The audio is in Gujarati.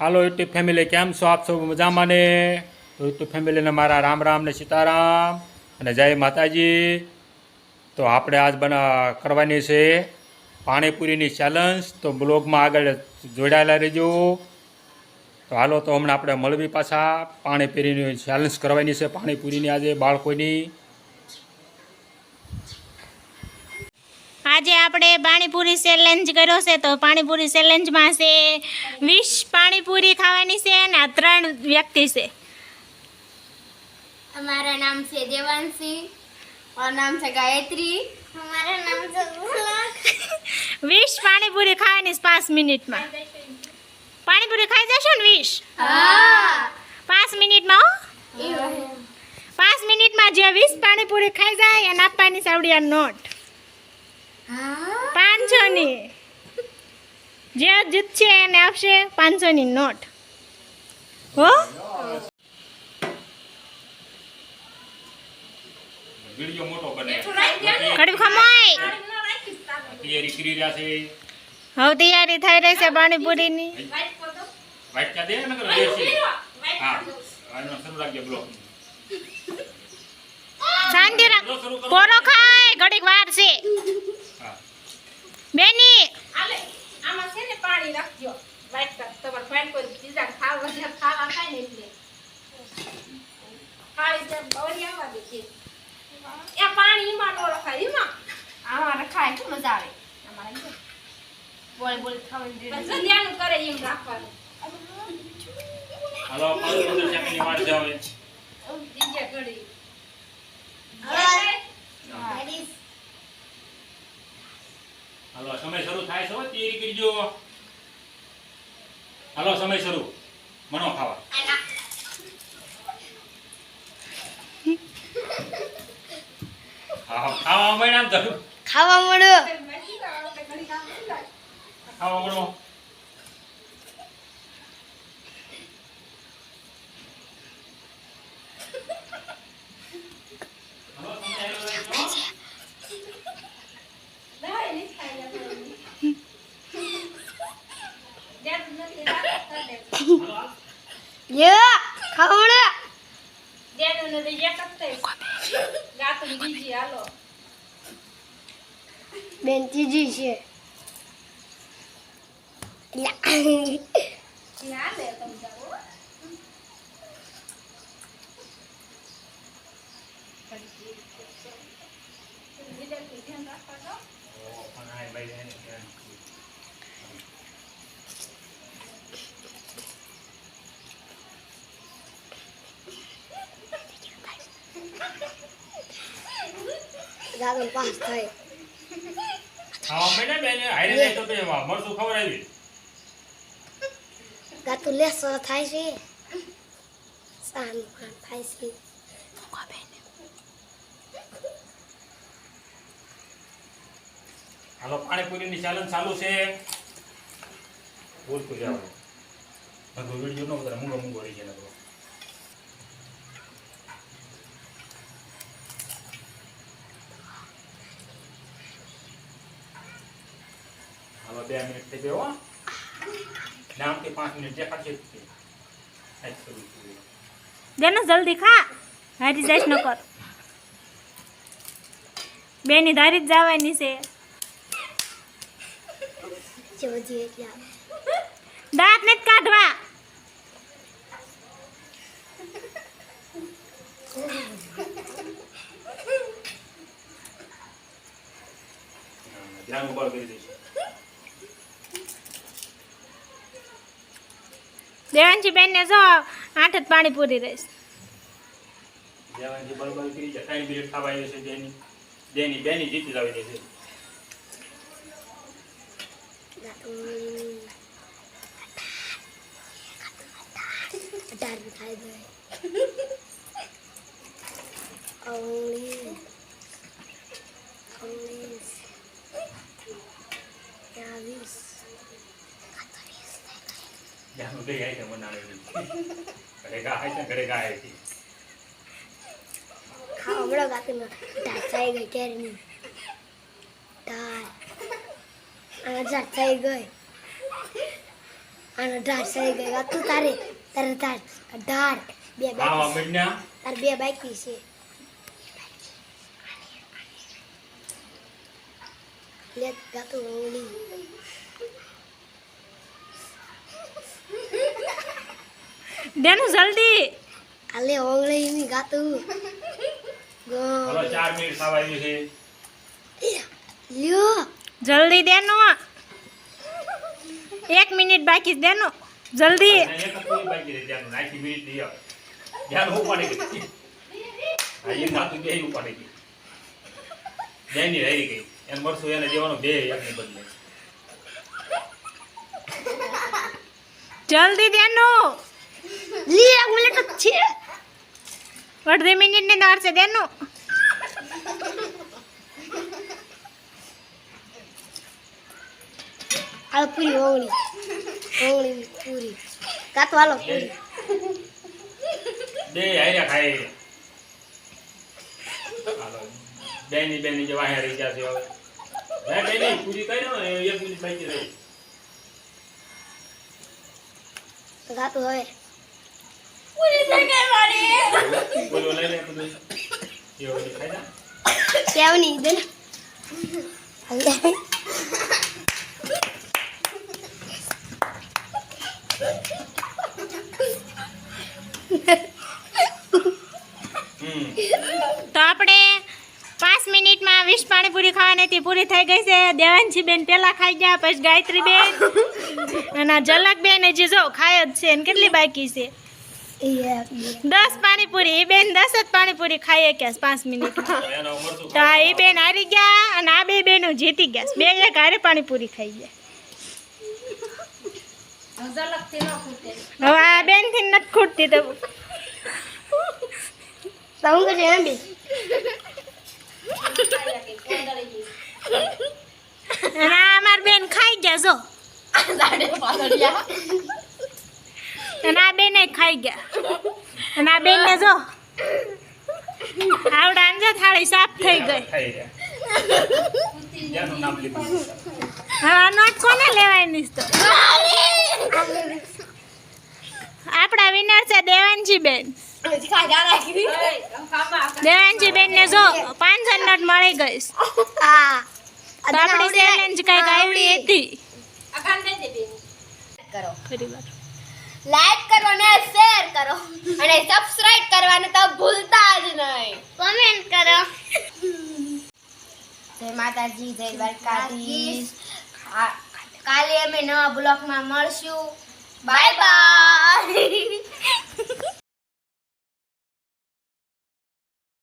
હાલો યુટ્યુબ ફેમિલી, કેમ છો આપ સૌ? મજામાં ને? તો યુટ્યુબ ફેમિલીને મારા રામ રામ ને સીતારામ અને જય માતાજી. તો આપણે આજ બના કરવાની છે પાણીપુરીની ચેલેન્જ તો બ્લોગમાં આગળ જોડાયેલા રહેજો. તો હાલો, તો હમણાં આપણે મળવી પાછા પાણીપુરીની ચેલેન્જ કરવાની છે. પાણીપુરીની આજે બાળકોની આજે આપણે પાણીપુરી ચેલેન્જ કર્યો છે તો પાણીપુરી ચેલેન્જમાં છે વીસ પાણીપુરી ખાવાની છે અને આ ત્રણ વ્યક્તિ છે. અમારા નામ છે દેવાંશી મારું નામ છે ગાયત્રી. અમારા નામ છે વીસ પાણીપુરી ખાવાની પાંચ મિનિટમાં. પાણીપુરી ખાઈ જશો ને વીસ? પાંચ મિનિટમાં પાંચ મિનિટમાં જે વીસ પાણીપુરી ખાઈ જાય એને આપવાની સાવડિયા નોટ. પાંચસોની. જે જીતશે એને આપશે પાંચસોની નોટ. હો? વીડિયો મોટો બને. કડવી ખમાય. તૈયારી કરી રહ્યા છે. હવે તૈયારી થઈ રહી છે પાણીપુરીની. વાટકા દે. ને કરો હા. આનો શરૂ રાખજે બ્લોગ શાંતિ રાખ. ખાય. ઘડીક વાર છે. બેની. આલે આમાં છે ને પાણી રાખજો. વાઈટ કર તમાર ફાઈલ પર બીજા ખાવા ને ખાવા ખાય ને એટલે. ખાલી જે બવરી આવવા દે છે. એ પાણી ઈમાં નો રખાય એમાં આમાં રખાય તો મજા આવે. અમારે બોલે બોલે ખાવાની દે. સંધ્યાનું કરે એમ રાખવાનું. હાલો પાણી અંદર ચાકની વાત જાવે ઓ દીજા ઘડી. સમય શરૂ થાય છે તૈયારી કરજો. હાલો સમય શરૂ. મનો ખાવા. ખાવા મળ્યા ખાવા મળ્યો ખાવા મળ્યો 예, 가오래. 내 눈에 이제 깎대. 나도 이기지 알로. 맨 뒤지지. 야. 나네 감자고. દાદા પાસ થાય ખાવા મળે બેન? હારે જાય તો બે મરચું ખવડાવી ગાતું લેસો થાય છે. સાનું કામ થાય છે. હાલો પાણીપુરીની ચેલેન્જ ચાલુ છે. બોલતું જવાનું બધો વીડિયો નો મૂંગો મૂંગો રહી જાય બે મિનિટ થઈ ગયો હો. નામથી પાંચ મિનિટ જ થયું. જેને જલ્દી ખા હારી જાય ન કર બેની ધારી જ જવાની છે. દાંત ને કાઢવા ધ્યાન ઉપર કરી દઈશું દેવાંશી બેનને જો આઠ જ પાણી પૂરી રહીશ જેવાની જે બળબળ કરી છે ત્રણ મિનિટ થવા આવ્યો છે બેની બેની બેની જીતી લાવી દે છે ગાતું અઢાર થાય ગઈ ઓગણીસ ઓગણીસ ત્યાવીસ જાનું આવી ગાતું ગઈ કેરીની ઢાળ થઈ ગઈ ગયો તારે તારે ઢાળ ઢાળ બે બાકી મીંડ્યા તારે બે બાકી છે લે ગાતું ઓલી દેનું જલ્દી. આલે ઓંગળી ની ગાતું. ગો. હવે ચાર મિનિટ થવા આવી છે. લ્યો. જલ્દી દેનો. એક મિનિટ બાકી છે દેનો. જલ્દી. એક પૂરી બાકી રહી ત્યાંનું નાખી મિનિટ નહીં આવે. ધ્યાન હા એ નાતું બે ઉપાડી ગઈ. બેની રહી ગઈ. એને મળશું એને દેવાનું બે એકને બદલે. જલ્દી દેનો. એક મિનિટ જ છે. અડધી મિનિટની દર છે દેનું. આ પૂરી ઓંગળી ઓંગળી પૂરી. ગાતું હાલો પૂરી. બે હાર્યા ખાય. હાલો. બેની બેની જે વાહે રહી છે હવે. હે બેની પૂરી કરી ને એક મિનિટ બાકી રહી. ગાતું હવે. બોલો લઈ તો આપણે પાંચ મિનિટમાં વીસ પાણીપુરી ખાવાની પૂરી થઈ ગઈ છે. દેવાનજી બેન પેલા ખાઈ ગયા, પછી ગાયત્રી બેન અને ઝલક બેન હજી જો ખાય જ છે. કેટલી બાકી છે? દસ પાણીપુરી એ બેન દસ જ પાણીપુરી ખાઈએ કે પાંચ મિનિટમાં તો એનો મરચું તો આ એ બેન હારી ગયા અને આ બે બેનો જીતી ગયા. છે. બે એક હારે પાણીપુરી ખાઈ ગયા ઝલકથી ન ખૂટે હવે આ બેનથી નથી ખૂટતી તો તમે કરજો એમ બી? ખાઈ કે કોંદળી ગઈ અને આ અમાર બેન ખાઈ ગયા જો. અને આ બેને ખાઈ ગયા. અને આ બેન ને જો આવડા અંજો થાળી સાફ થઈ ગઈ. હા નોટ કોને લેવાની તો? આપણા વિનર છે દેવાનજી બેન દેવાનજી બેન ને જો પાંચસો નોટ મળી ગઈ. આપણી ચેલેન્જ કંઈક આવડી હતી. કરો. ફરી વાર. લાઈક કરો ને શેર કરો. અને સબસ્ક્રાઇબ કરવાનું તો ભૂલતા જ નહીં. કોમેન્ટ કરો. જય માતાજી જય દ્વારકાધીશ. કાલે અમે નવા બ્લોગમાં મળશું. Bye bye